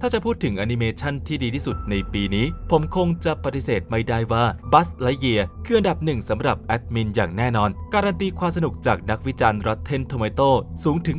ถ้าจะพูดถึงแอนิเมชันที่ดีที่สุดในปีนี้ ผมคงจะปฏิเสธไม่ได้ว่า Buzz Lightyear คืออันดับหนึ่งสำหรับแอดมินอย่างแน่นอน การันตีความสนุกจากนักวิจารณ์ Rotten Tomato สูงถึง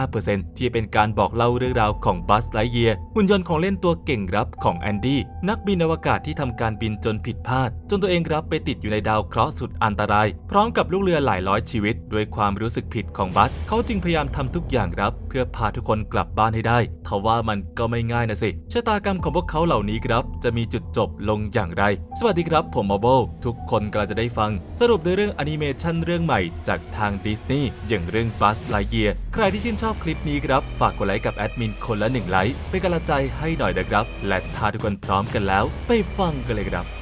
85%ที่เป็นการบอกเล่าเรื่องราวของ Buzz Lightyear หุ่นยนต์ของเล่นตัวเก่งรับของแอนดี้นักบินอวกาศที่ทำการบินจนผิดพลาด จนตัวเองรับไปติดอยู่ในดาวเคราะห์สุดอันตราย พร้อมกับลูกเรือหลายร้อยชีวิต ด้วยความรู้สึกผิดของบัสเขาจึงพยายามทำทุกอย่างรับ เพื่อพาทุกคนกลับบ้านให้ได้ทว่ามันก็ไม่ง่ายนะสิชะตากรรมของพวกเขาเหล่านี้ครับ จะมีจุดจบลงอย่างไร สวัสดีครับผมมาโบทุกคนกำลังจะได้ฟัง สรุปในเรื่องแอนิเมชันเรื่องใหม่จากทางดิสนีย์อย่างเรื่องบัสไลเยียใครที่ชื่นชอบคลิปนี้ครับฝากกดไลค์กับแอดมินคนละหนึ่งไลค์เป็นกำลังใจให้หน่อยนะครับ และถ้าทุกคนพร้อมกันแล้ว ไปฟังกันเลยครับ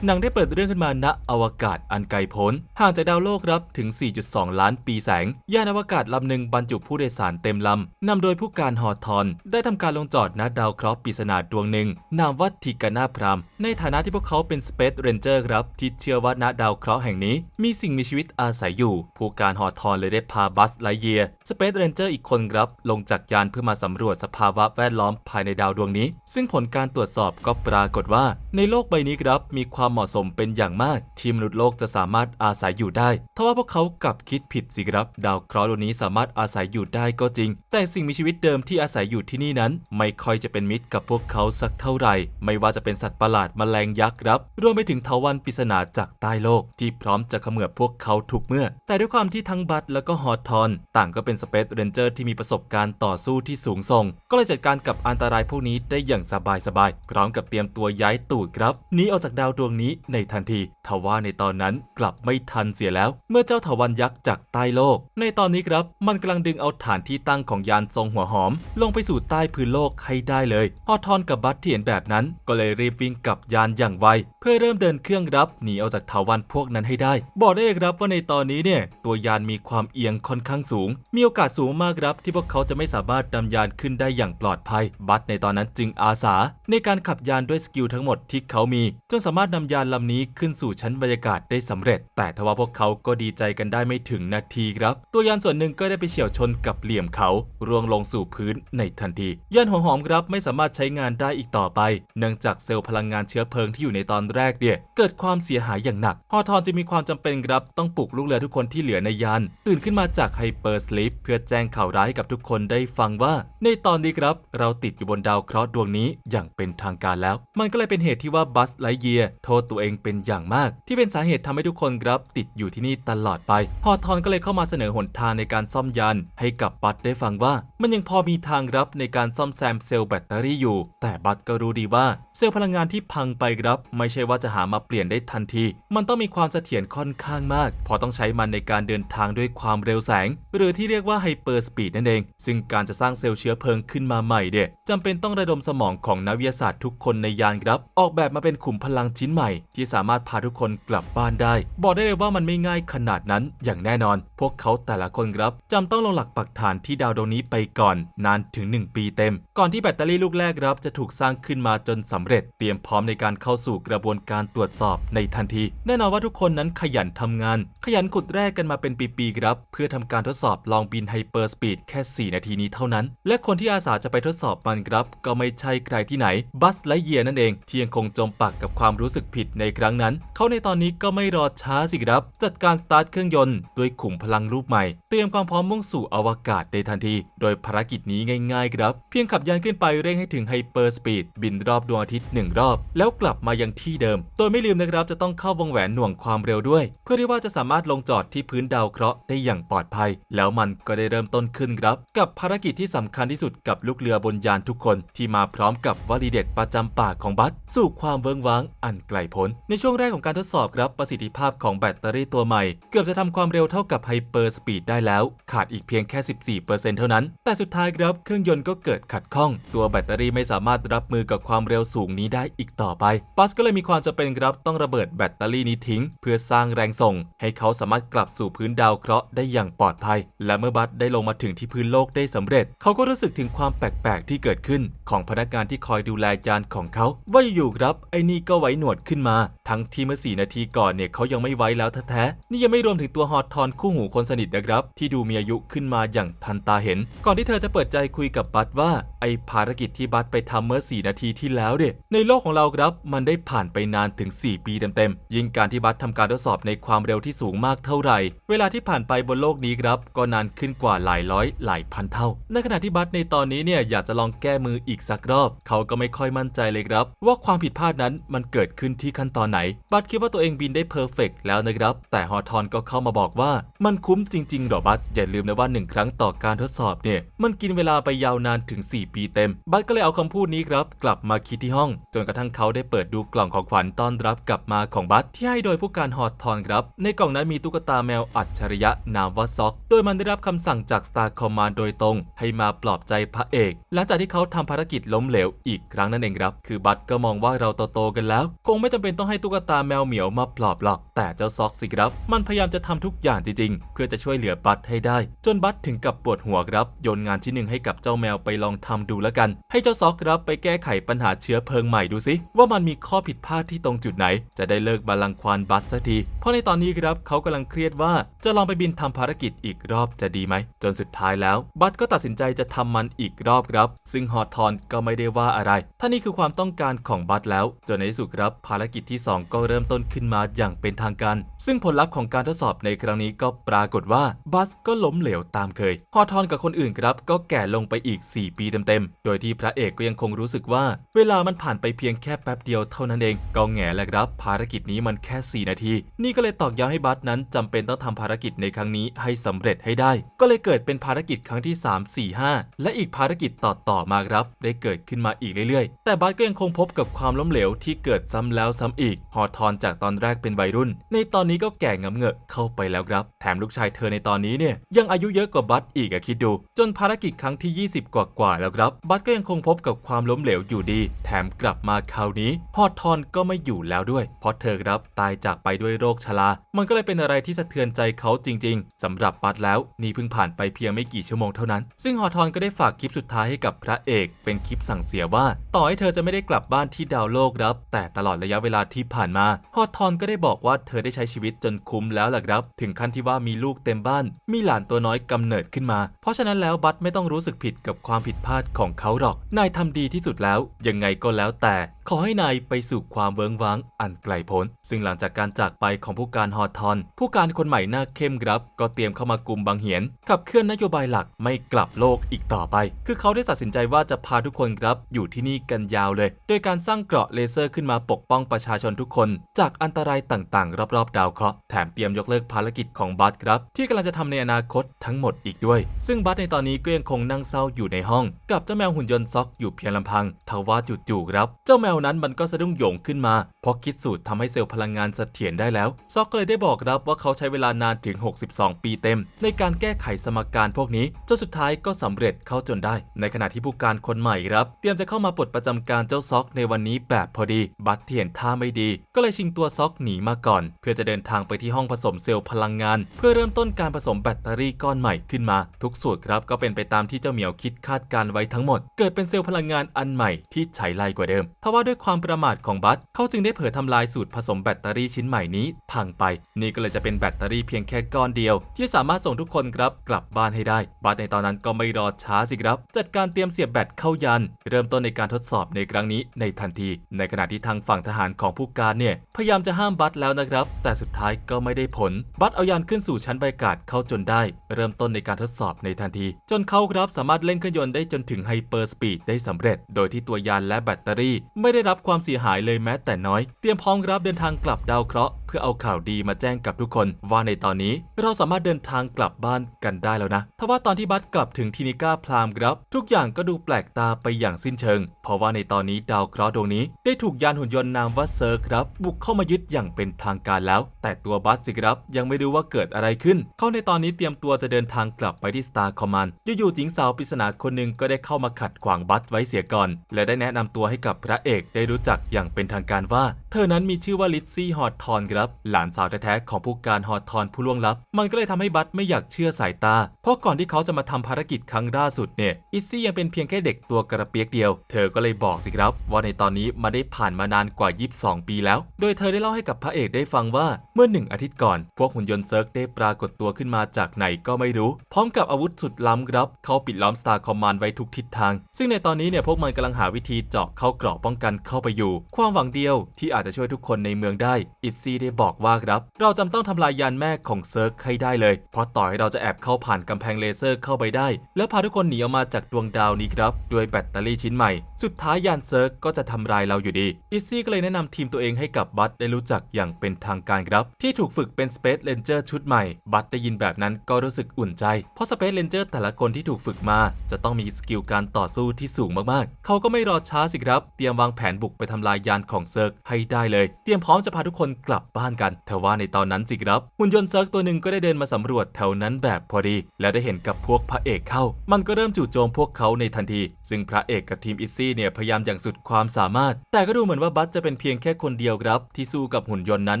หนังได้เปิดเรื่องขึ้นมาณอวกาศอันไกลโพ้นห่างจากดาวโลกรับถึง 4.2 ล้านปีแสง ยานอวกาศลำหนึ่งบรรจุผู้โดยสารเต็มลำนำโดยผู้การฮอทอน ได้ทำการลงจอดณดาวเคราะห์ปริศนาดวงหนึ่ง นามว่าทิกานาพราม ในฐานะที่พวกเขาเป็นสเปซเรนเจอร์ครับ ที่เชื่อว่าณดาวเคราะห์แห่งนี้ มีสิ่งมีชีวิตอาศัยอยู่ ผู้การฮอทอนเลยได้พาบัสไลเยียสเปซเรนเจอร์อีกคนครับลงจากยานเพื่อมาสำรวจสภาวะแวดล้อมภายในดาวดวงนี้ ซึ่งผลการตรวจสอบก็ปรากฏว่า ในโลกใบนี้ครับมีความเหมาะสมเป็นอย่างมากที่มนุษย์โลกจะสามารถอาศัยอยู่ได้ทว่าพวกเขากลับคิดผิดสิครับ ดาวเคราะห์ดวงนี้สามารถอาศัยอยู่ได้ก็จริง แต่สิ่งมีชีวิตเดิมที่อาศัยอยู่ที่นี่นั้น ไม่ค่อยจะเป็นมิตรกับพวกเขาสักเท่าไหร่ ไม่ว่าจะเป็นสัตว์ประหลาดแมลงยักษ์ครับ รวมไปถึงเทวันปริศนาจากใต้โลก ที่พร้อมจะเขมือบพวกเขาทุกเมื่อ แต่ด้วยความที่ทั้งบัตแล้วก็ฮอตทอน ต่างก็เป็นสเปซเรนเจอร์ที่มีประสบการณ์ต่อสู้ที่สูงส่ง ก็เลยจัดการกับอันตรายพวกนี้ได้อย่างสบายๆพร้อมกับเตรียมตัวย้ายตูดครับหนีออกจากดาวดวงนี้ในทันทีทว่าในตอนนั้นกลับไม่ทันเสียแล้ว เมื่อเจ้าถาวันยักษ์จากใต้โลก ในตอนนี้ครับ มันกำลังดึงเอาฐานที่ตั้งของยานทรงหัวหอม ลงไปสู่ใต้พื้นโลกให้ได้เลย พอทอนกับบัตเที่เห็นแบบนั้น ก็เลยรีบวิ่งกลับยานอย่างไว เพื่อเริ่มเดินเครื่องรับหนีออกจากถาวันพวกนั้นให้ได้ บอกได้เลยครับว่าในตอนนี้เนี่ย ตัวยานมีความเอียงค่อนข้างสูง มีโอกาสสูงมากครับ ที่พวกเขาจะไม่สามารถนำยานขึ้นได้อย่างปลอดภัย บัตในตอนนั้นจึงอาสา ในการขับยานด้วยสกิลทั้งหมดที่เขามีจนสามารถนำยานลำนี้ขึ้นสู่ชั้นบรรยากาศได้สำเร็จ แต่ทว่าพวกเขาก็ดีใจกันได้ไม่ถึงนาทีครับ ตัวยานส่วนหนึ่งก็ได้ไปเฉียวชนกับเหลี่ยมเขาร่วงลงสู่พื้นในทันที ยานหัวหอมครับไม่สามารถใช้งานได้อีกต่อไป เนื่องจากเซลล์พลังงานเชื้อเพลิงที่อยู่ในตอนแรกเนี่ยเกิดความเสียหายอย่างหนักฮอทอนจะมีความจำเป็นครับต้องปลุกลูกเรือทุกคนที่เหลือในยานตื่นขึ้นมาจากไฮเปอร์สลิปเพื่อแจ้งข่าวร้ายให้กับทุกคนได้ฟังว่า ในตอนนี้ครับ เราติดอยู่บนดาวเคราะห์ดวงนี้อย่างเป็นทางการแล้ว มันก็เลยเป็นเหตุที่ว่าบัสไลเยียโทษตัวเองเป็นอย่างมาก ที่เป็นสาเหตุทำให้ทุกคนครับติดอยู่ที่นี่ตลอดไปฮอทอนก็เลยเข้ามาเสนอหนทางในการซ่อมยานให้กับบัตได้ฟังว่า มันยังพอมีทางรับในการซ่อมแซมเซลล์แบตเตอรี่อยู่ แต่บัตก็รู้ดีว่าเซลล์พลังงานที่พังไปครับ ไม่ใช่ว่าจะหามาเปลี่ยนได้ทันที มันต้องมีความเสถียรค่อนข้างมากเพอต้องใช้มันในการเดินทางด้วยความเร็วแสง หรือที่เรียกว่าไฮเปอร์สปีดนั่นเอง ซึ่งการจะสร้างเซลล์เชื้อเพลิงขึ้นมาใหม่เด็จำเป็นต้องระดมสมองของนักวิทยาศาสตร์ทุกคนในยานครับ ออกแบบมาเป็นขุมพลังชิ้นใหม่ที่สามารถพาทุกคนกลับบ้านได้ บอกได้เลยว่ามันไม่ง่ายขนาดนั้นอย่างแน่นอน พวกเขาแต่ละคนครับจำต้องลงหลักปักฐานที่ดาวดวงนี้ไปก่อน นานถึง 1 ปีเต็ม ก่อนที่แบตเตอรี่ลูกแรกครับจะถูกสร้างขึ้นมาจนสำเร็จ เตรียมพร้อมในการเข้าสู่กระบวนการตรวจสอบในทันที แน่นอนว่าทุกคนนั้นขยันทำงาน ขยันขุดแร่กันมาเป็นปีๆครับเพื่อทำการทดสอบลองบินไฮเปอร์สปีดแค่ 4 นาทีนี้เท่านั้น และคนที่อาสาจะไปทดสอบมันครับ ก็ไม่ใช่ใครที่ไหนบัสไลเยียนั่นเองที่ยังคงจมปักกับความรู้สึกผิดในครั้งนั้น เขาในตอนนี้ก็ไม่รอช้าสิครับ จัดการสตาร์ทเครื่องยนต์ด้วยขุมพลังรูปใหม่ เตรียมความพร้อมมุ่งสู่อวกาศในทันที โดยภารกิจนี้ง่ายๆครับ เพียงขับยานขึ้นไปเร่งให้ถึงไฮเปอร์สปีดบินรอบดวงอาทิตย์หนึ่งรอบ แล้วกลับมายังที่เดิม โดยไม่ลืมนะครับจะต้องเข้าวงแหวนหน่วงความเร็วด้วย เพื่อที่ว่าจะสามารถลงจอดที่พื้นดาวเคราะห์ได้อย่างปลอดภัย แล้วมันก็ได้เริ่มต้นขึ้นครับ กับภารกิจที่สำคัญที่สุดกับลูกเรือบนยานทุกคนที่มาพร้อมกับวลีเด็ดประจำปากของบัสสู่ความเวิงว้างอันไกลพ้นในช่วงแรกของการทดสอบครับประสิทธิภาพของแบตเตอรี่ตัวใหม่ เกือบจะทำความเร็วเท่ากับไฮเปอร์สปีดได้แล้ว ขาดอีกเพียงแค่ 14%เท่านั้น แต่สุดท้ายครับเครื่องยนต์ก็เกิดขัดข้อง ตัวแบตเตอรี่ไม่สามารถรับมือกับความเร็วสูงนี้ได้อีกต่อไปบัสก็เลยมีความจำเป็นครับต้องระเบิดแบตเตอรี่นี้ทิ้ง เพื่อสร้างแรงส่ง ให้เขาสามารถกลับสู่พื้นดาวเคราะห์ได้อย่างปลอดภัย และเมื่อบัสได้ลงมาถึงที่พื้นโลกได้สำเร็จ เขาก็รู้สึกถึงความแปลกๆที่เกิดขึ้น ของพนักงานที่คอยดูแลยานของเขา ว่าอยู่ๆครับไอ้นี่ก็ไว้หนวดขึ้นขึ้นมา ทั้งที่เมื่อ 4 นาทีก่อนเนี่ยเขายังไม่ไว้แล้วแท้ๆนี่ยังไม่รวมถึงตัวฮอตทอนคู่หูคนสนิทนะครับ ที่ดูมีอายุขึ้นมาอย่างทันตาเห็น ก่อนที่เธอจะเปิดใจคุยกับบัตว่า ไอภารกิจที่บัตไปทำเมื่อ 4 นาทีที่แล้วเนี่ยในโลกของเราครับ มันได้ผ่านไปนานถึง 4 ปีเต็มๆยิ่งการที่บัตทำการทดสอบในความเร็วที่สูงมากเท่าไหร่ เวลาที่ผ่านไปบนโลกนี้ครับก็นานขึ้นกว่าหลายร้อยหลายพันเท่า ในขณะที่บัตในตอนนี้เนี่ยอยากจะลองแก้มืออีกสักรอบ เขาก็ไม่ค่อยมั่นใจเลยครับ ว่าความผิดพลาดนั้นมันเกิดขึ้นที่ขั้นตอนไหน บัตคิดว่าตัวเองบินได้เพอร์เฟกแล้วนะครับ แต่ฮอทอนก็เข้ามาบอกว่า มันคุ้มจริงๆหรอบัตอย่าลืมนะว่าหนึ่งครั้งต่อการทดสอบเนี่ย มันกินเวลาไปยาวนานถึง 4 ปีเต็ม บัตก็เลยเอาคำพูดนี้ครับ กลับมาคิดที่ห้อง จนกระทั่งเขาได้เปิดดูกล่องของขวัญต้อนรับกลับมาของบัตที่ให้โดยผู้การฮอทอนครับ ในกล่องนั้นมีตุ๊กตาแมวอัจฉริยะนามว่าซ็อก โดยมันได้รับคำสั่งจาก Star Command โดยตรง ให้มาปลอบใจพระเอก หลังจากที่เขาทำภารกิจล้มเหลวอีกครั้งนั่นเองครับ คือบัตก็มองว่าเราโตๆกันแล้ว คงไม่ไม่จำเป็นต้องให้ตุ๊กตาแมวเหมียวมาปลอบหรอก แต่เจ้าซ็อกสิครับ มันพยายามจะทำทุกอย่างจริงๆ เพื่อจะช่วยเหลือบัตให้ได้ จนบัตถึงกับปวดหัวครับ โยนงานที่หนึ่งให้กับเจ้าแมวไปลองทำดูแล้วกัน ให้เจ้าซ็อกครับไปแก้ไขปัญหาเชื้อเพลิงใหม่ดูสิว่ามันมีข้อผิดพลาดที่ตรงจุดไหน จะได้เลิกบาลังควานบัตสักที เพราะในตอนนี้ครับเขากำลังเครียดว่าจะลองไปบินทำภารกิจอีกรอบจะดีไหม จนสุดท้ายแล้ว บัตก็ตัดสินใจจะทำมันอีกรอบครับ ซึ่งฮอทอนก็ไม่ได้ว่าอะไรถ้านี่คือความต้องการของบัตแล้ว จนในที่สุดครับภาารกิจที่ 2 ก็เริ่มต้นขึ้นมาอย่างเป็นทางการ ซึ่งผลลัพธ์ของการทดสอบในครั้งนี้ก็ปรากฏว่าบัสก็ล้มเหลวตามเคย ฮอทอนกับคนอื่นครับ ก็แก่ลงไปอีก 4 ปีเต็มๆ โดยที่พระเอกก็ยังคงรู้สึกว่า เวลามันผ่านไปเพียงแค่แป๊บเดียวเท่านั้นเอง ก็แง่แหละครับ ภารกิจนี้มันแค่ 4 นาที นี่ก็เลยตอกย้ำให้บัสนั้นจำเป็นต้องทำภารกิจในครั้งนี้ให้สำเร็จให้ได้ ก็เลยเกิดเป็นภารกิจครั้งที่ 3 4 5 และอีกภารกิจต่อต่อๆมาครับ ได้เกิดขึ้นมาอีกเรื่อยๆ แต่บัสก็ยังคงพบกับความล้มเหลวที่เกิดซ้ำแล้วซ้ำอีกฮอทอนจากตอนแรกเป็นวัยรุ่น ในตอนนี้ก็แก่งำเงอะเข้าไปแล้วครับ แถมลูกชายเธอในตอนนี้เนี่ยยังอายุเยอะกว่าบัสอีกอะคิดดู จนภารกิจครั้งที่ 20 กว่าๆแล้วครับ บัสก็ยังคงพบกับความล้มเหลวอยู่ดี แถมกลับมาคราวนี้ฮอทอนก็ไม่อยู่แล้วด้วย เพราะเธอครับตายจากไปด้วยโรคชรา มันก็เลยเป็นอะไรที่สะเทือนใจเขาจริง ๆสำหรับบัสแล้วนี่เพิ่งผ่านไปเพียงไม่กี่ชั่วโมงเท่านั้น ซึ่งฮอทอนก็ได้ฝากคลิปสุดท้ายให้กับพระเอก เป็นคลิปสั่งเสียว่า ต่อให้เธอจะไม่ได้กลับบ้านที่ดาวโลกครับ แต่ตลอดระยะเวลาที่ผ่านมาฮอทอนก็ได้บอกว่าเธอได้ใช้ชีวิตจนคุ้มแล้วล่ะครับ ถึงขั้นที่ว่ามีลูกเต็มบ้าน มีหลานตัวน้อยกำเนิดขึ้นมา เพราะฉะนั้นแล้วบัสไม่ต้องรู้สึกผิดกับความผิดพลาดของเขาหรอก นายทำดีที่สุดแล้ว ยังไงก็แล้วแต่ ขอให้นายไปสู่ความเวิงว้างอันไกลโพ้นซึ่งหลังจากการจากไปของผู้การฮอทอน ผู้การคนใหม่หน้าเข้มครับ ก็เตรียมเข้ามากลุ่มบางเหียนขับเคลื่อนนโยบายหลักไม่กลับโลกอีกต่อไป คือเขาได้ตัดสินใจว่าจะพาทุกคนครับอยู่ที่นี่กันยาวเลย โดยการสร้างเกราะเลเซอร์ขึ้นมาปกป้องประชาชนทุกคน จากอันตรายต่างๆ รอบๆ ดาวเคราะห์แถมเตรียมยกเลิกภารกิจของบัสครับ ที่กำลังจะทำในอนาคตทั้งหมดอีกด้วย ซึ่งบัสในตอนนี้ก็ยังคงนั่งเศร้าอยู่ในห้อง กับเจ้าแมวหุ่นยนต์ซ็อกอยู่เพียงลำพังทว่าจู่ๆครับเจ้าแมวนั้นมันก็สะดุ้งโหยงขึ้นมาเพราะคิดสูตรทำให้เซลล์พลังงานเสถียรได้แล้วซ็อกก็เลยได้บอกครับว่าเขาใช้เวลานานถึง 62 ปีเต็ม ในการแก้ไขสมการพวกนี้จนสุดท้ายก็สำเร็จเข้าจนได้ ในขณะที่ผู้การคนใหม่ครับ เตรียมจะเข้ามาปลดประจำการเจ้าซ็อกในวันนี้แบบพอดี บัตที่เห็นท่าไม่ดี ก็เลยชิงตัวซ็อกหนีมาก่อน เพื่อจะเดินทางไปที่ห้องผสมเซลล์พลังงาน เพื่อเริ่มต้นการผสมแบตเตอรี่ก้อนใหม่ขึ้นมา ทุกสูตรครับก็เป็นไปตามที่เจ้าเหมียวคิดคาดการไว้ทั้งหมด เกิดเป็นเซลล์พลังงานอันใหม่ที่ใช้ไล่กว่าเดิมทว่าด้วยความประมาทของบัตเขาจึงได้เผยทำลายสูตรผสมแบตเตอรี่ชิ้นใหม่นี้พังไป นี่ก็เลยจะเป็นแบตเตอรี่เพียงแค่ก้อนเดียว ที่สามารถส่งทุกคนครับกลับบ้านให้ได้ บัตในตอนนั้นก็ไม่รอช้าสิครับ จัดการเตรียมเสียบแบตเข้ายัน เริ่มต้นในการทดสอบในครั้งนี้ในทันที ในขณะที่ทางฝั่งทหารของผู้การเนี่ยพยายามจะห้ามบัตแล้วนะครับ แต่สุดท้ายก็ไม่ได้ผล บัตเอายานขึ้นสู่ชั้นบรรยากาศเข้าจนได้ เริ่มต้นในการทดสอบในทันที จนเขาครับสามารถเล่นเครื่องยนต์ได้จนถึงไฮเปอร์สปีดได้สำเร็จ โดยที่ตัวยานและแบตเตอรี่ ไม่ได้รับความเสียหายเลยแม้แต่น้อย เตรียมพร้อมรับเดินทางกลับดาวเคราะห์ พื่อเอาข่าวดีมาแจ้งกับทุกคน ว่าในตอนนี้เราสามารถเดินทางกลับบ้านกันได้แล้วนะทว่าตอนที่บัสกลับถึงทินิก้าพลามครับ ทุกอย่างก็ดูแปลกตาไปอย่างสิ้นเชิง เพราะว่าในตอนนี้ดาวเคราะห์ดวงนี้ได้ถูกยานหุ่นยนต์นามว่าเซอร์ครับ บุกเข้ามายึดอย่างเป็นทางการแล้ว แต่ตัวบัสสิครับ ยังไม่รู้ว่าเกิดอะไรขึ้น เขาในตอนนี้เตรียมตัวจะเดินทางกลับไปที่ Star Command อยู่ๆหญิงสาวปริศนาคนหนึ่งก็ได้เข้ามาขัดขวางบัสไว้เสียก่อน และได้แนะนำตัวให้กับพระเอกได้รู้จักอย่างเป็นทางการว่า ธธอนั้นมีชื่อว่าลิซซี่ฮอตทอนครับ หลานสาวแท้ๆของผู้การฮอตทอนผู้ล่วงลับ มันก็เลยทำให้บัตไม่อยากเชื่อสายตา เพราะก่อนที่เขาจะมาทำภารกิจครั้งล่าสุดเนี่ย อิซซี่ยังเป็นเพียงแค่เด็กตัวกระเปียกเดียว เธอก็เลยบอกสิครับ ว่าในตอนนี้มาได้ผ่านมานานกว่า 22 ปีแล้ว โดยเธอได้เล่าให้กับพระเอกได้ฟังว่าเมื่อหนึ่งอาทิตย์ก่อน พวกหุ่นยนต์เซิร์กได้ปรากฏตัวขึ้นมาจากไหนก็ไม่รู้ พร้อมกับอาวุธสุดล้ำครับ เขาปิดล้อมสตาร์คอมมานไว้ทุกทิศทาง ซึ่งในตอนนี้เนี่ยพวกมันกำลังหาวิธีเจาะเข้ากรอบป้องกันเข้าไปอยู่ ความหวังเดียวที่อาจจะช่วยทุกคนในเมืองได้ อิซซี่ได้บอกว่าครับ เราจำต้องทำลายยานแม่ของเซิร์กให้ได้เลย เพราะต่อให้เราจะแอบเข้าผ่านกำแพงเลเซอร์เข้าไปได้ แล้วพาทุกคนหนีออกมาจากดวงดาวนี้ครับ ด้วยแบตเตอรี่ชิ้นใหม่ สุดท้ายยานเซิร์กก็จะทำลายเราอยู่ดี อิซซี่ก็เลยแนะนำทีมตัวเองให้กับบัตได้รู้จักอย่างเป็นทางการครับ ที่ถูกฝึกเป็น Space Ranger ชุดใหม่ บัตได้ยินแบบนั้นก็รู้สึกอุ่นใจ เพราะ Space Ranger แต่ละคนที่ถูกฝึกมา จะต้องมีสกิลการต่อสู้ที่สูงมากๆ เขาก็ไม่รอช้าสิครับ เตรียมวางแผนบุกไปทำลายยานของเซิร์กให้ได้เลย เตรียมพร้อมจะพาทุกคนกลับบ้านกันแต่ว่าในตอนนั้นสิครับหุ่นยนต์เซิร์กตัวหนึ่งก็ได้เดินมาสำรวจแถวนั้นแบบพอดี แล้วได้เห็นกับพวกพระเอกเข้า มันก็เริ่มจู่โจมพวกเขาในทันที ซึ่งพระเอกกับทีมอิซซี่เนี่ยพยายามอย่างสุดความสามารถ แต่ก็ดูเหมือนว่าบัตจะเป็นเพียงแค่คนเดียวครับ ที่สู้กับหุ่นยนต์นั้น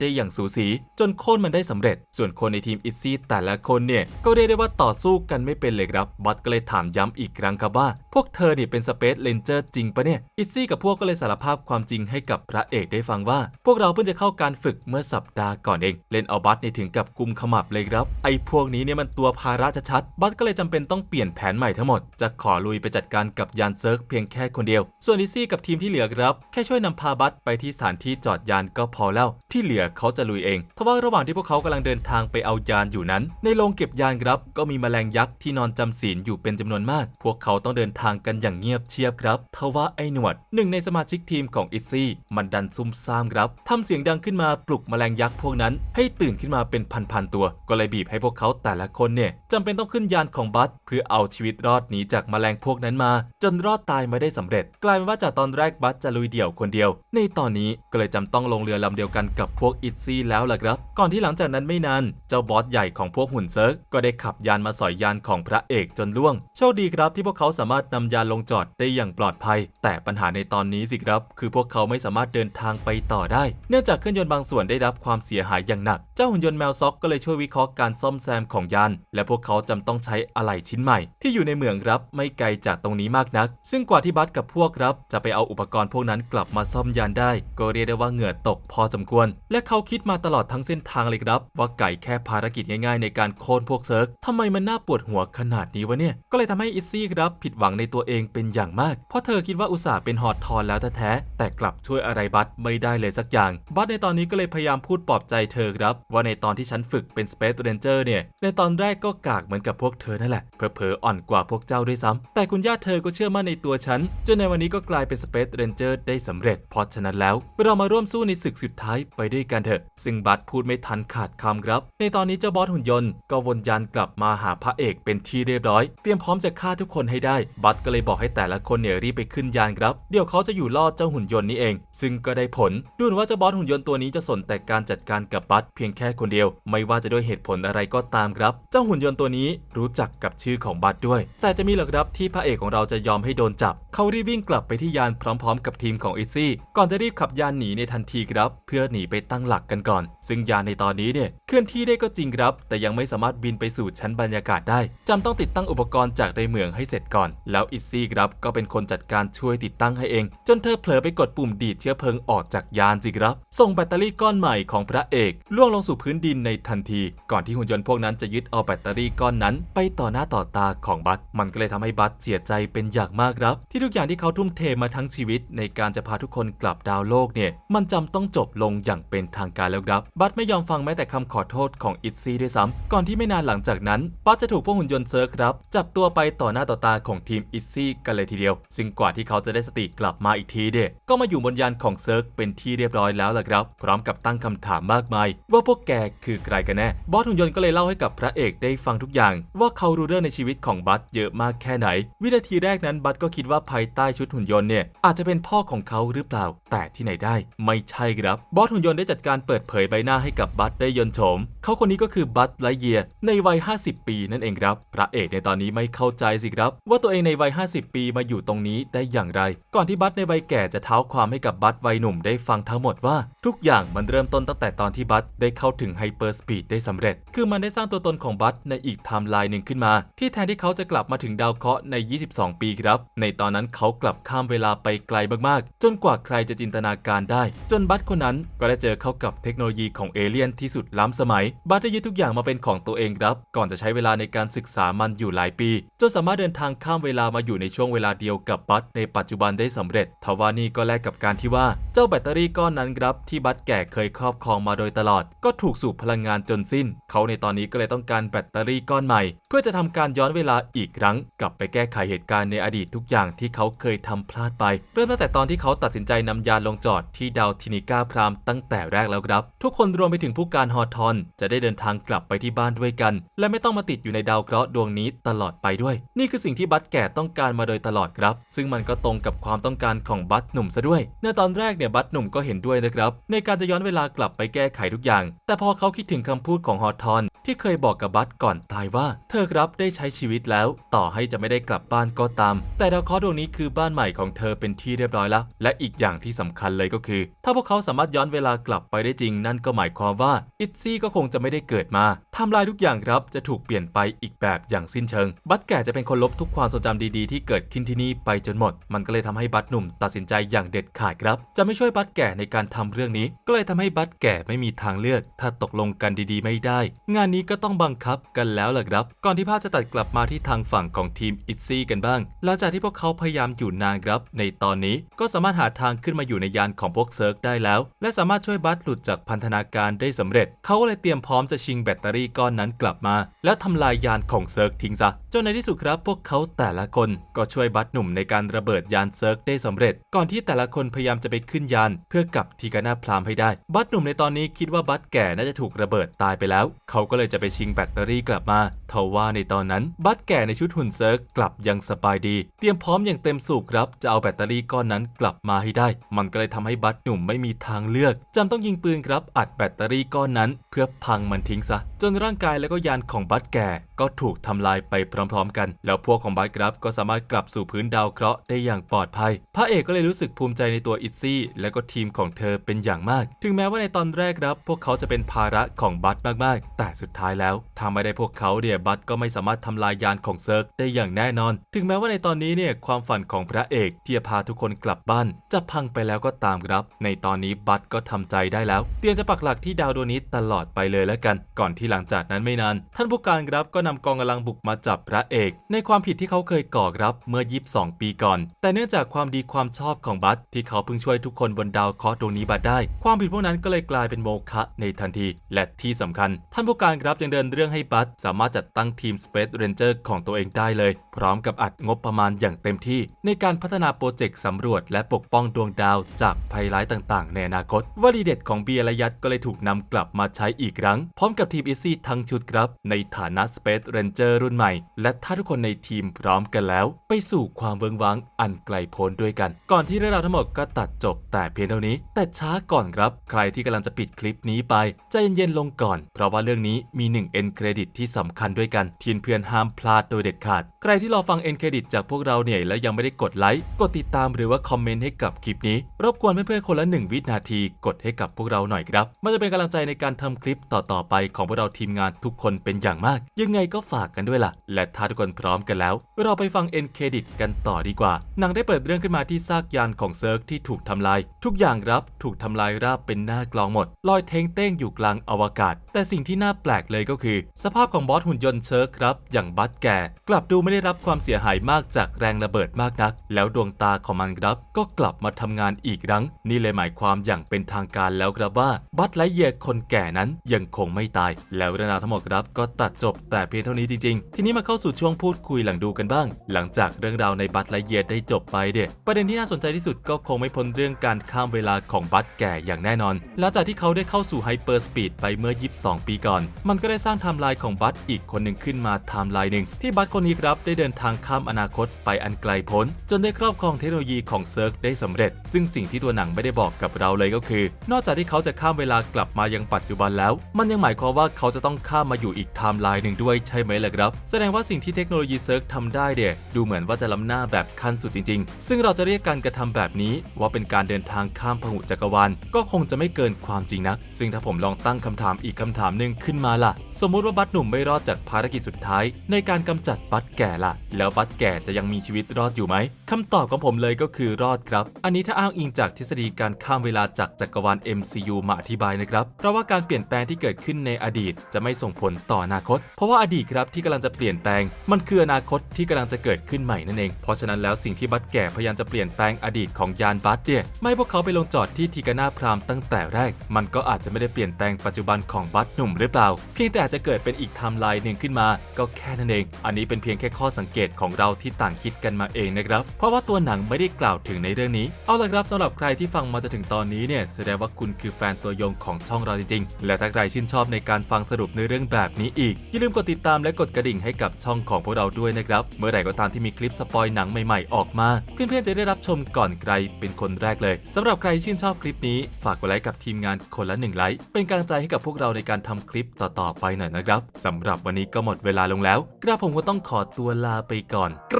ได้อย่างสูสี จนโค่นมันได้สำเร็จ ส่วนคนในทีมอิซซี่แต่ละคนเนี่ยก็เรียกได้ว่าต่อสู้กันไม่เป็นเลยครับบัตก็เลยถามย้ำอีกครั้งครับว่า พวกเธอเนี่ยเป็นสเปซเลนเจอร์จริงปะเนี่ยอิซซี่กับพวกก็เลยสารภาพความจริงให้กับพระเอกได้ฟังว่า พวกเราเพิ่งจะเข้าการฝึกเมื่อสัปดาห์ก่อนเอง เล่นเอาบัตเนี่ยถึงกับกุมขมับเลยครับ ไอ้พวกนี้เนี่ยมันตัวภาระชัดๆบัตก็เลยจำเป็นต้องเปลี่ยนแผนใหม่ทั้งหมด จะขอลุยไปจัดการกับยานเซิร์กเพียงแค่คนเดียว ส่วนอิซซี่กับทีมที่เหลือครับแค่ช่วยนำพาบัตไปที่สถานที่จอดยานก็พอแล้ว ที่เหลือเขาจะลุยเองทว่าระหว่างที่พวกเขากำลังเดินทางไปเอายานอยู่นั้น ในโรงเก็บยานครับ ก็มีแมลงยักษ์ที่นอนจำศีลอยู่เป็นจำนวนมาก พวกเขาต้องเดินทางกันอย่างเงียบเชียบครับทว่าไอ้หนวดหนึ่งในสมาชิกทีมของอิซี่มันดันซุ่มซ่ามครับทำเสียงดังขึ้นมาปลุกแมลงยักษ์พวกนั้น ให้ตื่นขึ้นมาเป็นพันๆตัว ก็เลยบีบให้พวกเขาแต่ละคนเนี่ยจำเป็นต้องขึ้นยานของบัตเพื่อเอาชีวิตรอดหนีจากแมลงพวกนั้นมา จนรอดตายมาได้สำเร็จ กลายเป็นว่าจากตอนแรกบัตจะลุยเดี่ยวคนเดียว ในตอนนี้ก็เลยจำต้องลงเรือลำเดียวกันกับพวกอิซซี่แล้วล่ะครับ ก่อนที่หลังจากนั้นไม่นานเจ้าบอสใหญ่ของพวกหุ่นเซิร์กก็ได้ขับยานมาสอยยานของพระเอกจนล่วง โชคดีครับที่พวกเขาสามารถนำยานลงจอดได้อย่างปลอดภัย แต่ปัญหาในตอนนี้สิครับ คือพวกเขาไม่สามารถเดินทางไปต่อได้ เนื่องจากเครื่องยนต์บางส่วนได้รับความเสียหายอย่างหนัก เจ้าหุ่นยนต์แมวซ็อกก็เลยช่วยวิเคราะห์การซ่อมแซมของยาน และพวกเขาจำต้องใช้อะไหล่ชิ้นใหม่ ที่อยู่ในเมืองรับไม่ไกลจากตรงนี้มากนัก ซึ่งกว่าที่บัสกับพวกรับ จะไปเอาอุปกรณ์พวกนั้นกลับมาซ่อมยานได้ ก็เรียกได้ว่าเหงื่อตกพอสมควร และเขาคิดมาตลอดทั้งเส้นทางเลยครับ ว่าไก่แค่ภารกิจง่าย ๆ ในการโค่นพวกเซิร์กทำไมมันน่าปวดหัวขนาดนี้วะเนี่ย ก็เลยทำให้อิซซี่ครับผิดหวังในตัวเองเป็นอย่างมาก เพราะเธอคิดว่าอุตส่าห์เป็นฮอตทอนแล้วแท้แต่กลับช่วยอะไรบัสไม่ได้เลยสักอย่าง บัสในตอนนี้ก็เลยพยายามพูดปลอบใจเธอครับ ว่าในตอนที่ฉันฝึกเป็น Space Ranger เนี่ย ในตอนแรกก็กากเหมือนกับพวกเธอนั่นแหละเพอๆอ่อนกว่าพวกเจ้าด้วยซ้ำแต่คุณย่าเธอก็เชื่อมั่นในตัวฉัน จนในวันนี้ก็กลายเป็น Space Ranger ได้สำเร็จ เพราะฉะนั้นแล้ว เรามาร่วมสู้ในศึกสุดท้ายไปด้วยกันเถอะ ซึ่งบัสพูดไม่ทันขาดคำครับ ในตอนนี้เจ้าบอสหุ่นยนต์ก็วนยานกลับมาหาพระเอกเป็นที่เรียบร้อย เตรียมพร้อมจะฆ่าทุกคนให้ได้ บัสก็เลยบอกให้แต่ละคนเนี่ยรีบไปขึ้นยานครับ เดี๋ยวเขาจะอยู่รอดเจ้าหุ่นยนต์นี้เอง ซึ่งก็ได้ผลดูเหมือนว่าเจ้าบอสหุ่นยนต์ตัวนี้จะสนแต่การจัดการกับบัสเพียงแค่คนเดียว ไม่ว่าจะด้วยเหตุผลอะไรก็ตามครับ เจ้าหุ่นยนต์ตัวนี้รู้จักกับชื่อของบัสด้วย แต่จะมีหรอครับที่พระเอกของเราจะยอมให้โดนจับ เขารีบวิ่งกลับไปที่ยานพร้อมๆ กับทีมของอิซี่ ก่อนจะรีบขับยานหนีในทันทีครับ เพื่อหนีไปตั้งหลักกันก่อน ซึ่งยานในตอนนี้เนี่ยเคลื่อนที่ได้ก็จริงครับ แต่ยังไม่สามารถบินไปสู่ชั้นบรรยากาศได้จำต้องติดตั้งอุปกรณ์จากในเมืองให้เสร็จก่อน แล้วอิซี่ครับก็เป็นคนจัดการช่วยติดตั้งให้เอง จนเธอเผลอไปกดปุ่มดีดเชื้อเพลิงออกจากยานสิครับ ส่งแบตเตอรี่ก้อนใหม่ของพระเอกล่วงลงสู่พื้นดินในทันที ก่อนที่หุ่นยนต์พวกนั้นจะยึดเอาแบตเตอรี่ก้อนนั้น ไปต่อหน้าต่อตาของบัตมันก็เลยทำให้บัตเสียใจเป็นอย่างมากครับ ที่ทุกอย่างที่เขาทุ่มเทมาทั้งชีวิต ในการจะพาทุกคนกลับดาวโลกเนี่ย มันจำต้องจบลงอย่างเป็นทางการแล้วครับ บัตไม่ยอมฟังแม้แต่คำขอโทษของอิตซี่ด้วยซ้ำก่อนที่ไม่นานหลังจากนั้น บัตจะถูกพวกหุ่นยนต์เซิร์ฟครับ จับตัวไปต่อหน้าต่อตาของทีมอิตซี่กันเลยทีเดียว ซึ่งกว่าที่เขาจะได้สติกลับมาอีกทีเด็ก็มาอยู่บนยานของเซิร์เป็นที่เรียบร้อยแล้วล่ะครับ พร้อมกับตั้งคำถามมากมาย ว่าพวกแกคือใครกันแน่บอสหุ่นยนต์ก็เลยเล่าให้กับพระเอกได้ฟังทุกอย่าง ว่าเขารู้เรื่องในชีวิตของบัตเยอะมากแค่ไหน วินาทีแรกนั้นบัตก็คิดว่าภายใต้ชุดหุ่นยนต์เนี่ยอาจจะเป็นพ่อของเขาหรือเปล่า แต่ที่ไหนได้ ไม่ใช่ครับบอสหุ่นยนต์ได้จัดการเปิดเผยใบหน้าให้กับบัตได้ยนต์ชมเขาคนนี้ก็คือบัตไลเยียร์ในวัย 50 ปีนั่นเองครับพระเอกในตอนนี้ไม่เข้าใจสิครับ ว่าตัวเองในวัย 50 ปีมาอยู่ตรงนี้ได้อย่างไร ก่อนที่บัตในวัยแก่จะเท้าความให้กับบัตวัยหนุ่มได้ฟังทั้งหมดว่าทุกอย่างมันเริ่มต้นตั้งแต่ตอนที่บัตได้เข้าถึงไฮเปอร์สปีดได้สำเร็จ คือมันได้สร้างตัวตนของบัตในอีกไทม์ไลน์หนึ่งขึ้นมา ที่แทนที่เขาจะกลับมาถึงดาวเคราะห์ใน 22 ปีครับ ในตอนนั้นเขากลับข้ามเวลาไปไกลมากๆ จนกว่าใครจะจินตนาการได้ จนบัตคนนั้นก็ได้เจอเข้ากับเทคโนโลยีของเอเลี่ยนที่สุดล้ำสมัย บัตได้ยึดทุกอย่างมาเป็นของตัวเองครับ ก่อนจะใช้เวลาในการศึกษามันอยู่หลายปี จนสามารถเดินทางข้ามเวลามาอยู่ในช่วงเวลาเดียวกับบัตในปัจจุบันได้สำเร็จทว่านี่ก็แลกกับการที่ว่าเจ้าแบตเตอรี่ก้อนนั้นครับที่บัตแก่เคยครอบครองมาโดยตลอด ก็ถูกสูบพลังงานจนสิ้น เขาในตอนนี้ก็เลยต้องการแบตเตอรี่ก้อนใหม่ เพื่อจะทำการย้อนเวลาอีกครั้ง กลับไปแก้ไขเหตุการณ์ในอดีตทุกอย่างที่เขาเคยทำพลาดไป เริ่มตั้งแต่ตอนที่เขาตัดสินใจนำยานลงจอดที่ดาวทินิก้าพรามตั้งแต่แรกแล้วครับ ทุกคนรวมไปถึงผู้การฮอทอน จะได้เดินทางกลับไปที่บ้านด้วยกัน และไม่ต้องมาติดอยู่ในดาวเคราะห์ดวงนี้ตลอดไปด้วย นี่คือสิ่งที่บัตแก่ต้องการมาโดยตลอดครับ ซึ่งมันก็ตรงกับความต้องการของบัตหนุ่มซะด้วย ในตอนแรกเนี่ยบัตหนุ่มก็เห็นด้วยนะครับ ในการจะย้อนเวลากลับไปแก้ไขทุกอย่าง แต่พอเขาคิดถึงคำพูดของฮอทอน ที่เคยบอกกับบัตก่อนตายว่า เธอครับได้ใช้ชีวิตแล้ว ต่อให้จะไม่ได้กลับบ้านก็ตาม แต่ดาวเคราะห์ดวงนี้คือบ้านใหม่ของเธอเป็นที่เรียบร้อยแล้ว และอีกอย่างที่สำคัญเลยก็คือ ถ้าพวกเขาสามารถย้อนเวลากลับไปได้จริง นั่นก็หมายความว่าอิตซี่ก็คงจะไม่ได้เกิดมาทำลายทุกอย่างครับจะถูกเปลี่ยนไปอีกแบบอย่างสิ้นเชิง บัตแก่จะเป็นคนลบทุกความทรงจำดีๆ ที่เกิดขึ้นที่นี่ไปจนหมด มันก็เลยทำให้บัตหนุ่มตัดสินใจอย่างเด็ดขาดครับ จะไม่ช่วยบัตแก่ในการทำเรื่องนี้ ก็เลยทำให้บัตแก่ไม่มีทางเลือก ถ้าตกลงกันดีๆ ไม่ได้ งานนี้ก็ต้องบังคับกันแล้วล่ะครับ ก่อนที่ภาพจะตัดกลับมาที่ทางฝั่งของทีมอิตซี่กันบ้าง หลังจากที่พวกเขาพยายามอยู่นานครับ ในตอนนี้ก็สามารถหาทางขึ้นมาอยู่ในยานของพวกเซิร์กได้แล้ว และสามารถช่วยบัตหลุดจากพันธนาการได้สำเร็จ เขาก็เลยเตรียมพร้อมจะชิงแบตเตอรี่ก้อนนั้นกลับมา แล้วทำลายยานของเซิร์กทิ้งซะจนในที่สุดครับ พวกเขาแต่ละคนก็ช่วยบัตหนุ่มในการระเบิดยานเซิร์กได้สำเร็จ ก่อนที่แต่ละคนพยายามจะไปขึ้นยานเพื่อกลับทีกานาพรามให้ได้ บัตหนุ่มในตอนนี้คิดว่าบัตแก่น่าจะถูกระเบิดตายไปแล้ว เขาก็เลยจะไปชิงแบตเตอรี่กลับมาทว่าในตอนนั้น บัตแก่ในชุดหุ่นเซิร์กกลับยังสบายดี เตรียมพร้อมอย่างเต็มสูบครับจะเอาแบตเตอรี่ก้อนนั้นกลับมาให้ได้ มันก็เลยทำให้บัตหนุ่มไม่มีทางเลือกจำต้องยิงปืนครับอัดแบตเตอรี่ก้อนนั้น เพื่อพังมันทิ้งซะ จนร่างกายและก็ยานของบัตแก่ก็ถูกทำลายไปพร้อมๆ กัน แล้วพวกของบัตครับก็สามารถกลับสู่พื้นดาวเคราะห์ได้อย่างปลอดภัย พระเอกก็เลยรู้สึกภูมิใจในตัวอิตซี่และก็ทีมของเธอเป็นอย่างมาก ถึงแม้ว่าในตอนแรกครับ พวกเขาจะเป็นภาระของบัตมากๆ แต่สุดท้ายแล้วถ้าไม่ได้พวกเขาเนี่ยบัตก็ไม่สามารถทำลายยานของเซิร์กได้อย่างแน่นอน ถึงแม้ว่าในตอนนี้เนี่ยความฝันของพระเอกที่จะพาทุกคนกลับบ้าน จะพังไปแล้วก็ตามครับ ในตอนนี้บัตก็ทำใจได้แล้ว เตรียมจะปักหลักที่ดาวดวงนี้ตลอดไปเลยแล้วกัน ก่อนที่หลังจากนั้นไม่นานท่านผู้การครับก็นำกองกำลังบุกมาจับพระเอก ในความผิดที่เขาเคยก่อรับเมื่อ 22 ปีก่อน แต่เนื่องจากความดีความชอบของบัตที่เขาเพิ่งช่วยทุกคนบนดาวเคราะห์ดวงนี้บัตได้ ความผิดพวกนั้นก็เลยกลายเป็นโมฆะในทันที และที่สำคัญ ท่านผู้การครับยังเดินเรื่องให้บัตสามารถจัดตั้งทีม Space Ranger ของตัวเองได้เลย พร้อมกับอัดงบประมาณอย่างเต็มที่ ในการพัฒนาโปรเจกต์สำรวจ และปกป้องดวงดาวจากภัยร้ายต่างๆ ในอนาคตวลีเด็ดของเบียร์และยัดก็เลยถูกนำกลับมาใช้อีกครั้ง พร้อมกับทีมอีซี่ทั้งชุดครับในฐานะ Space Ranger รุ่นใหม่ และถ้าทุกคนในทีมพร้อมกันแล้ว ไปสู่ความเวิงว้างอันไกลโพ้นด้วยกัน ก่อนที่เรื่องราวทั้งหมดก็ตัดจบแต่เพียงเท่านี้ แต่ช้าก่อนครับ ใครที่กำลังจะปิดคลิปนี้ไปใจเย็นๆลงก่อน เพราะว่าเรื่องนี้มี1 end credit ที่สำคัญด้วยกัน ทีมเพื่อนห้ามพลาดโดยเด็ดขาด ใครที่รอฟัง end credit จากพวกเราเนี่ยแล้วยังไม่ได้กดไลค์กดติดตามหรือว่าคอมเมนต์ให้กับคลิปนี้รบกวนเพื่อนๆคนละ1วินาทีกดให้กับพวกเราหน่อยครับมันจะเป็นกำลังใจในการทำคลิปต่อๆไปของพวกเราทีมงานทุกคนเป็นอย่างมาก ยังไงก็ฝากกันด้วยล่ะ และถ้าทุกคนพร้อมกันแล้ว เราไปฟัง end credit กันต่อดีกว่า หนังได้เปิดเรื่องขึ้นมาที่ซากยานของเซิร์กที่ถูกทำลาย ทุกอย่างรับถูกทำลายราบเป็นหน้ากลองหมด ลอยเทงเต้งอยู่กลางอวกาศ แต่สิ่งที่น่าแปลกเลยก็คือ สภาพของบอสหุ่นยนต์เซิร์กครับอย่างบัตแก่กลับดูไม่ได้รับความเสียหายมากจากแรงระเบิดมากนัก แล้วดวงตาของมันครับ ก็กลับมาทำงานอีกครั้ง นี่เลยหมายความอย่างเป็นทางการแล้วครับว่าบัตไลเยียคนแก่นั้นยังคงไม่ตาย แล้วเรื่องราวทั้งหมดครับก็ตัดจบแต่พียงเท่านี้จริงๆ ทีนี้มาเข้าสู่ช่วงพูดคุยหลังดูกันบ้าง หลังจากเรื่องราวในบัตไลเยียได้จบไปเด็ประเด็นที่น่าสนใจที่สุดก็คงไม่พ้นเรื่องการข้ามเวลาของบัตแก่อย่างแน่นอน หลังจากที่เขาได้เข้าสู่ไฮเปอร์สปีดไปเมื่อ 22 ปีก่อน มันก็ได้สร้างไทม์ไลน์ของบัตอีกคนหนึ่งขึ้นมาไทม์ไลน์หนึ่งที่บัตคนนี้ครับได้เดินทางข้ามอนาคตไปอันไกลพ้น จนได้ครอบครองเทคโนโลยีของเซิร์กได้สำเร็จ ซึ่งสิ่งที่ตัวหนังไม่ได้บอกกับเราเลยก็คือ นอกจากที่เขาจะข้ามเวลากลับมายังปัจจุบันแล้ว มันยังหมายความว่าเขาจะต้องข้ามมาอยู่อีกไทม์ไลน์หนึ่งด้วยใช่ไหมล่ะครับ แสดงว่าสิ่งที่เทคโนโลยีเซิร์กทำได้เดี่ยดูเหมือนว่าจะล้ำหน้าแบบขั้นสุดจริง ๆ ซึ่งเราจะเรียกการกระทำแบบนี้ว่าเป็นการเดินทางข้ามพหุจักรวาลก็คงจะไม่เกินความจริงนักซึ่งถ้าผมลองตั้งคำถามอีกคำถามหนึ่งขึ้นมาล่ะ สมมุติว่าบัตหนุ่มไม่รอดจากภารกิจสุดท้าย ในการกำจัดบัตแก่ล่ะ แล้วบัตแก่จะยังมีชีวิตรอดอยู่ไหมคำตอบของผมเลยก็คือรอดครับ อันนี้ถ้าอ้างอิงจากทฤษฎีการข้ามเวลาจากจักรวาล MCU มาอธิบายนะครับ เพราะว่าการเปลี่ยนแปลงที่เกิดขึ้นในอดีต จะไม่ส่งผลต่ออนาคต เพราะว่าอดีตครับที่กำลังจะเปลี่ยนแปลง มันคืออนาคตที่กำลังจะเกิดขึ้นใหม่นั่นเอง เพราะฉะนั้นแล้วสิ่งที่บัตแก่พยายามจะเปลี่ยนแปลงอดีตของยานบัตเนี่ยไม่พวกเขาไปลงจอดที่ทีกานาพรามตั้งแต่แรก มันก็อาจจะไม่ได้เปลี่ยนแปลงปัจจุบันของบัตหนุ่มหรือเปล่า เพียงแต่อาจจะเกิดเป็นอีกไทม์ไลน์หนึ่งขึ้นมา ก็แค่นั้นเอง อันนี้เป็นเพียงแค่ข้อสังเกตของเราที่ต่างคิดกันมาเองนะครับ เพราะว่าตัวหนังไม่ได้กล่าวถึงในเรื่องนี้ เอาละครับสำหรับใครที่ฟังมาจนถึงตอนนี้เนี่ยแสดงว่าคุณคือแฟนตัวยงของช่องเราจริงๆ และถ้าใครชื่นชอบในการฟังสรุปในเรื่องแบบนี้อีกอย่าลืมกดติดตามและกดกระดิ่งให้กับช่องของพวกเราด้วยนะครับ เมื่อไหร่ก็ตามที่มีคลิปสปอยหนังใหม่ๆออกมา เพื่อนๆจะได้รับชมก่อนใครเป็นคนแรกเลยสำหรับใครชื่นชอบคลิปนี้ ฝากกดไลค์กับทีมงานคนละหนึ่งไลค์เป็นกำลังใจให้กับพวกเราในการทำคลิปต่อๆไปหน่อยนะครับสำหรับวันนี้ก็หมดเวลาลงแล้ว กระผมก็ต้องขอตัวลาไปก่อนก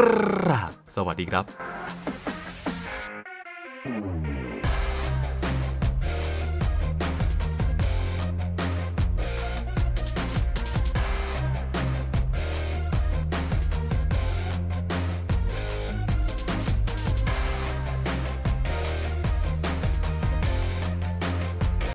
ราบสวัสดีครับ